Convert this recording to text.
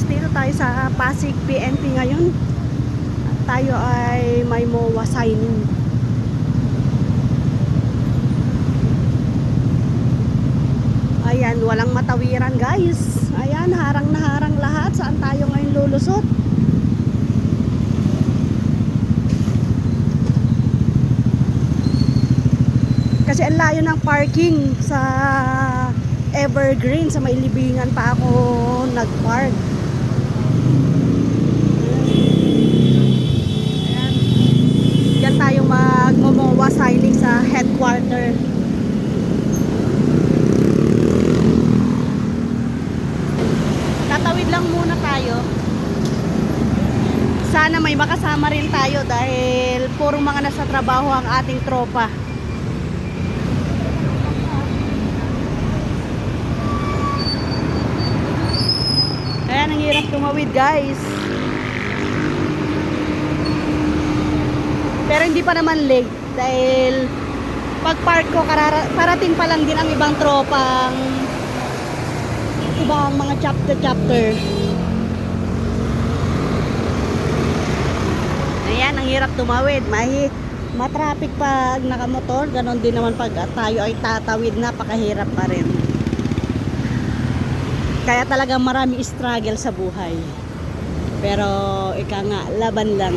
guys, dito tayo sa Pasig PNP ngayon. Tayo ay may MOA signing. Ayan, walang matawiran guys. Ayan, harang na harang lahat. Saan tayo ngayon lulusot? Kasi ang layo ng parking sa Evergreen sa may libingan pa ako nag-park. Ayan. Diyan tayo magmomowa signing sa headquarter. Tatawid lang muna tayo. Sana may makasama rin tayo dahil puro mga nasa trabaho ang ating tropa. Kaya ang hirap tumawid guys. Pero hindi pa naman late dahil pag park ko parating pa lang din ang ibang tropang ibang mga chapter chapter. Ayan, ang hirap tumawid. Mahi, matraffic pag nakamotor. Ganon din naman pag tayo ay tatawid. Napakahirap pa rin. Kaya talaga marami struggle sa buhay. Pero ika nga, laban lang.